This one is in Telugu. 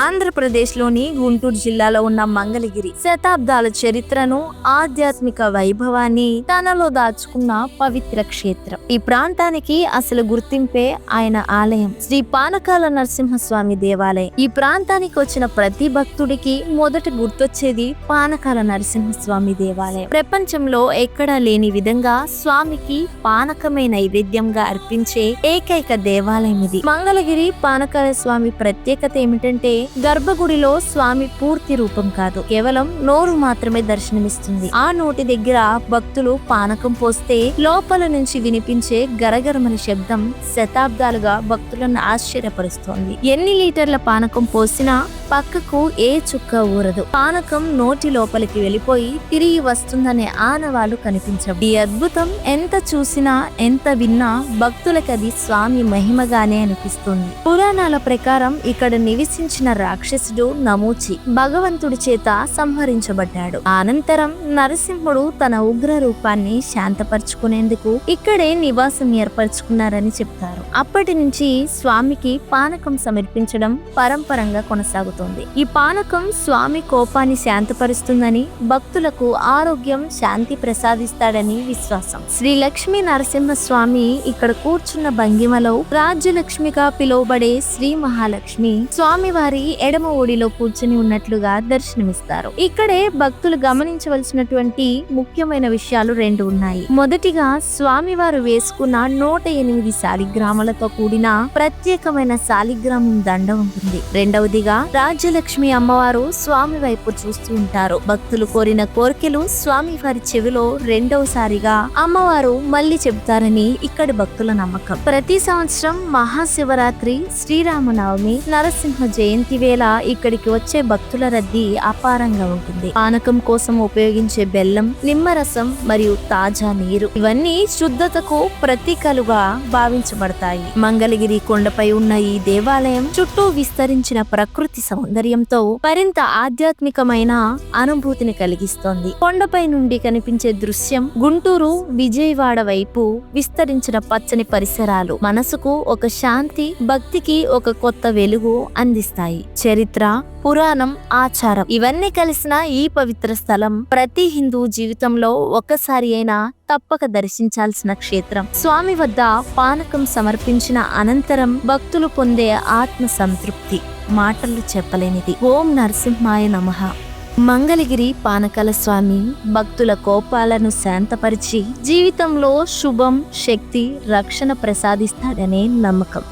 ఆంధ్రప్రదేశ్లోని గుంటూరు జిల్లాలో ఉన్న మంగళగిరి శతాబ్దాల చరిత్రను ఆధ్యాత్మిక వైభవాన్ని తనలో దాచుకున్న పవిత్ర క్షేత్రం. ఈ ప్రాంతానికి అసలు గుర్తింపే ఆయన ఆలయం శ్రీ పానకాల నరసింహస్వామి దేవాలయం. ఈ ప్రాంతానికి వచ్చిన ప్రతి భక్తుడికి మొదట గుర్తొచ్చేది పానకాల నరసింహస్వామి దేవాలయం. ప్రపంచంలో ఎక్కడా లేని విధంగా స్వామికి పానకమే నైవేద్యంగా అర్పించే ఏకైక దేవాలయం ఇది. మంగళగిరి పానకాల స్వామి ప్రత్యేకత ఏమిటంటే గర్భగుడిలో స్వామి పూర్తి రూపం కాదు. కేవలం నోరు మాత్రమే దర్శనమిస్తుంది. ఆ నోటి దగ్గర భక్తులు పానకం పోస్తే లోపల నుంచి వినిపించే గరగరమని శబ్దం శతాబ్దాలుగా భక్తులను ఆశ్చర్యపరుస్తోంది. ఎన్ని లీటర్ల పానకం పోసినా పక్కకు ఏ చుక్క ఊరదు. పానకం నోటి లోపలికి వెళ్ళిపోయి తిరిగి వస్తుందనే ఆనవాలు కనిపించవు. ఈ అద్భుతం ఎంత చూసినా ఎంత విన్నా భక్తులకి అది స్వామి మహిమగానే అనిపిస్తుంది. పురాణాల ప్రకారం ఇక్కడ నివసించిన రాక్షసుడు నమూచి భగవంతుడి చేత సంహరించబడ్డాడు. అనంతరం నరసింహుడు తన ఉగ్ర రూపాన్ని శాంతపరుచుకునేందుకు ఇక్కడే నివాసం ఏర్పరచుకున్నారని చెప్తారు. అప్పటి నుంచి స్వామికి పానకం సమర్పించడం పరంపరంగా కొనసాగుతోంది. ఈ పానకం స్వామి కోపాన్ని శాంతపరుస్తుందని భక్తులకు ఆరోగ్యం శాంతి ప్రసాదిస్తాడని విశ్వాసం. శ్రీ లక్ష్మీ నరసింహ స్వామి ఇక్కడ కూర్చున్న భంగిమలో రాజ్యలక్ష్మిగా పిలువబడే శ్రీ మహాలక్ష్మి స్వామివారి ఎడమ ఒడిలో కూర్చుని ఉన్నట్లుగా దర్శనమిస్తారు. ఇక్కడే భక్తులు గమనించవలసినటువంటి ముఖ్యమైన విషయాలు రెండు ఉన్నాయి. మొదటిగా స్వామివారు వేసుకున్న నూట ఎనిమిది శాలిగ్రామాలతో కూడిన ప్రత్యేకమైన శాలిగ్రామం దండ ఉంటుంది. రెండవదిగా రాజ్యలక్ష్మి అమ్మవారు స్వామి వైపు చూస్తూ ఉంటారు. భక్తులు కోరిన కోరికలు స్వామి వారి చెవిలో రెండవసారిగా అమ్మవారు మళ్ళీ చెబుతారని ఇక్కడి భక్తుల నమ్మకం. ప్రతి సంవత్సరం మహాశివరాత్రి శ్రీరామనవమి నరసింహ జయంతి వేళ ఇక్కడికి వచ్చే భక్తుల రద్దీ అపారంగా ఉంటుంది. పానకం కోసం ఉపయోగించే బెల్లం నిమ్మరసం మరియు తాజా నీరు ఇవన్నీ శుద్ధతకు ప్రతీకలుగా భావించబడతాయి. మంగళగిరి కొండపై ఉన్న ఈ దేవాలయం చుట్టూ విస్తరించిన ప్రకృతి సౌందర్యంతో మరింత ఆధ్యాత్మికమైన అనుభూతిని కలిగిస్తోంది. కొండపై నుండి కనిపించే దృశ్యం గుంటూరు విజయవాడ వైపు విస్తరించిన పచ్చని పరిసరాలు మనసుకు ఒక శాంతి భక్తికి ఒక కొత్త వెలుగు అందిస్తాయి. చరిత్ర పురాణం ఆచారం ఇవన్నీ కలిసిన ఈ పవిత్ర స్థలం ప్రతి హిందూ జీవితంలో ఒక్కసారి అయినా తప్పక దర్శించాల్సిన క్షేత్రం. స్వామి వద్ద పానకం సమర్పించిన అనంతరం భక్తులు పొందే ఆత్మ సంతృప్తి. మాటలు చెప్పలేనిది. ఓం నరసింహాయ నమః. మంగళగిరి పానకాల స్వామి భక్తుల కోపాలను శాంతపరిచి జీవితంలో శుభం శక్తి రక్షణ ప్రసాదిస్తాడనే నమ్మకం.